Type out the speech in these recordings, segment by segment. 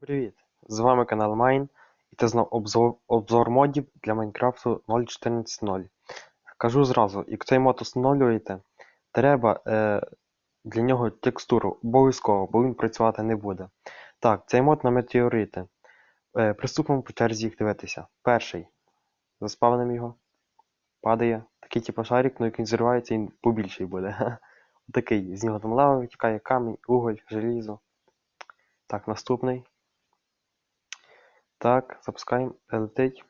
Привіт! З вами канал Майн і це знов обзор, обзор модів для Майнкрафту 0.14.0. Кажу зразу, як цей мод встановлюєте, треба е, для нього текстуру обов'язково, бо він працювати не буде. Так, цей мод на метеорити. Е, приступимо по черзі їх дивитися. Перший. Заспавним його. Падає. Такий типу шарик, ну як він зривається, він побільший буде. Такий. З нього там лава витікає, камінь, уголь, желізо. Так, наступний. Так, запускаємо, летить.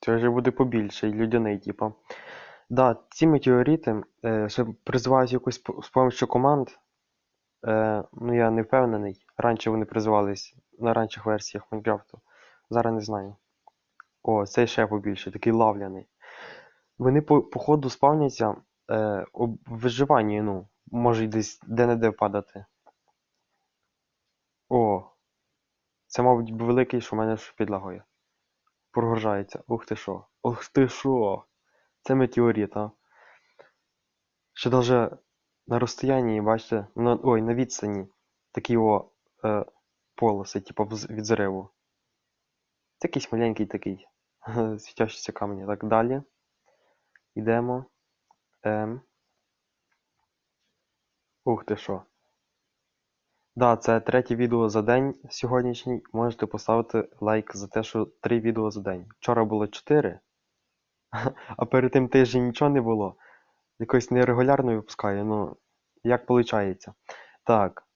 Це вже буде побільше, людяний, типу. Да, ці метеорити е, ще призивають якось з помощью команд. Е, ну я не впевнений. Раніше вони призивались на ранчих версіях Майнкрафту. Зараз не знаю. О, цей ще побільше, такий лавляний. Вони по, по ходу спавняться е, об виживанні, ну, може десь де-не-де падати. О, це, мабуть, великий, що мене ж підлагує. Прогружається. Ух ти що. Ух ти що. Це метеорит, а. Ще даже на розстоянні, бачите, на, ой, на відстані такі о е, полоси, типу від зриву. Це якийсь маленький такий світящийся камінь. Так, далі. Йдемо. Ем. Ух ти що. Да, це третє відео за день сьогоднішній. Можете поставити лайк за те, що три відео за день. Вчора було 4, а перед тим тиждень нічого не було. Якось нерегулярно випускаю, ну, як виходить. Так.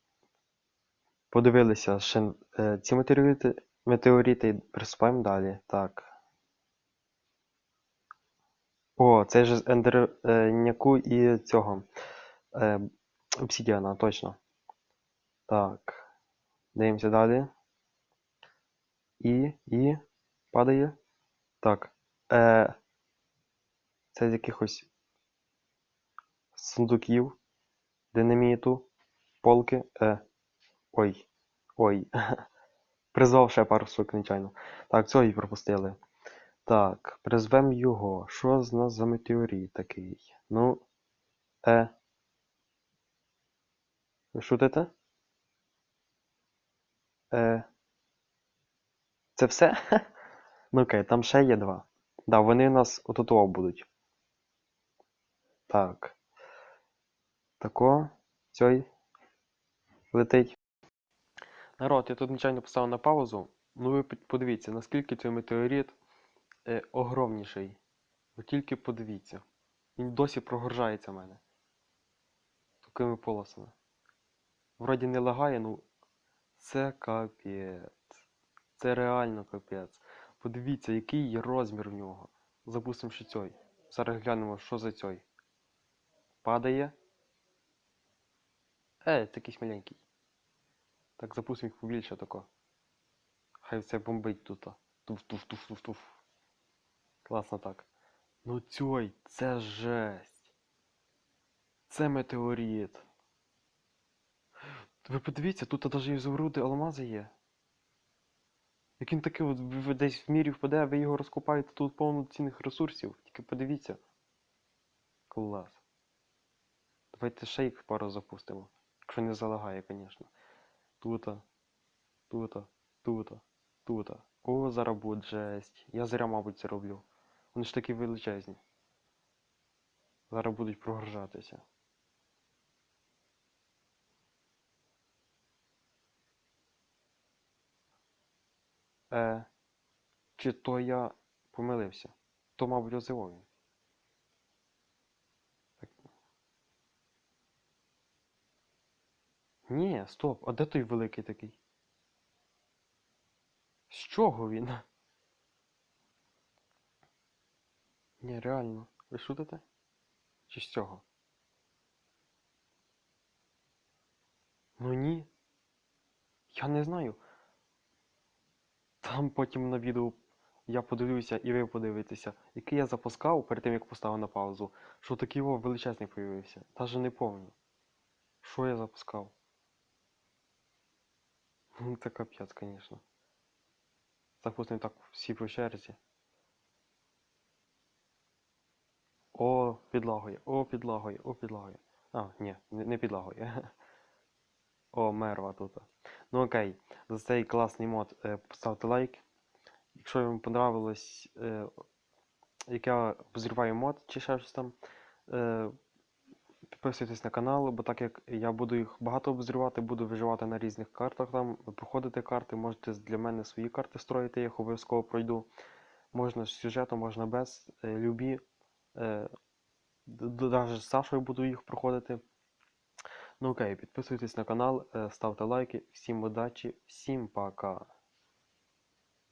Подивилися ще е, ці метеорити, метеорити, приступаємо далі. Так. О, це ж з ендерняку і цього. Е, обсидіана, точно. Так. Дивимося далі. І, і, падає. Так. Е, це з якихось сундуків, динаміту, полки. Е, ой. Ой. Призвав ще пару штук, нечайно. Так, цього і пропустили. Так, призвем його. Що з нас за метеорит такий? Ну. Е. Ви шутите? Е. Це все? Ну окей, там ще є два. Да, вони у нас отут будуть. Так. Тако. Цей. Летить. Народ, я тут нечайно поставив на паузу. Ну ви подивіться, наскільки цей метеорит е, огромніший. Ви тільки подивіться. Він досі прогружається в мене. Такими полосами. Вроді не лагає, ну. Це капець. Це реально капець. Подивіться, який є розмір в нього. Запустимо ще цей. Зараз глянемо, що за цей. Падає. Е, якийсь маленький. Так, запустимо їх побільше тако. Хай це бомбить тут. Туф-туф-туф-туф-туф. Класно так. Ну цей, це жесть. Це метеорит. Ви подивіться, тут навіть ізумруди алмази є. Як він такий от десь в мірі впаде, а ви його розкопаєте, тут повно цінних ресурсів. Тільки подивіться. Клас. Давайте ще їх пару запустимо. Якщо не залагає, звісно. Тута, тута, тута, тута. О, зараз буде жесть. Я зря, мабуть, це роблю. Вони ж такі величезні. Зараз будуть прогружатися. Е, чи то я помилився? То, мабуть. Так. Ні, стоп, а де той великий такий? З чого він? Ні, реально. Ви шутите? Чи з цього? Ну ні. Я не знаю. Там потім на відео я подивлюся і ви подивитеся, який я запускав перед тим, як поставив на паузу, що такий о величезний появився. Даже не помню. Що я запускав? Ну, це капець, звісно. Запустимо так всі по черзі. О, підлагує, о, підлагує, о, підлагує. А, ні, не, підлагує. О, мерва тут. Ну окей, за цей класний мод е, поставте лайк. Якщо вам понравилось, е, як я обозріваю мод чи ще щось там, е, підписуйтесь на канал, бо так як я буду їх багато обозрівати, буду виживати на різних картах там, проходити карти, можете для мене свої карти строїти, я їх обов'язково пройду. Можна з сюжетом, можна без, любі. Навіть з Сашою буду їх проходити. Ну окей, підписуйтесь на канал, е, ставте лайки. Всім удачі, всім пока.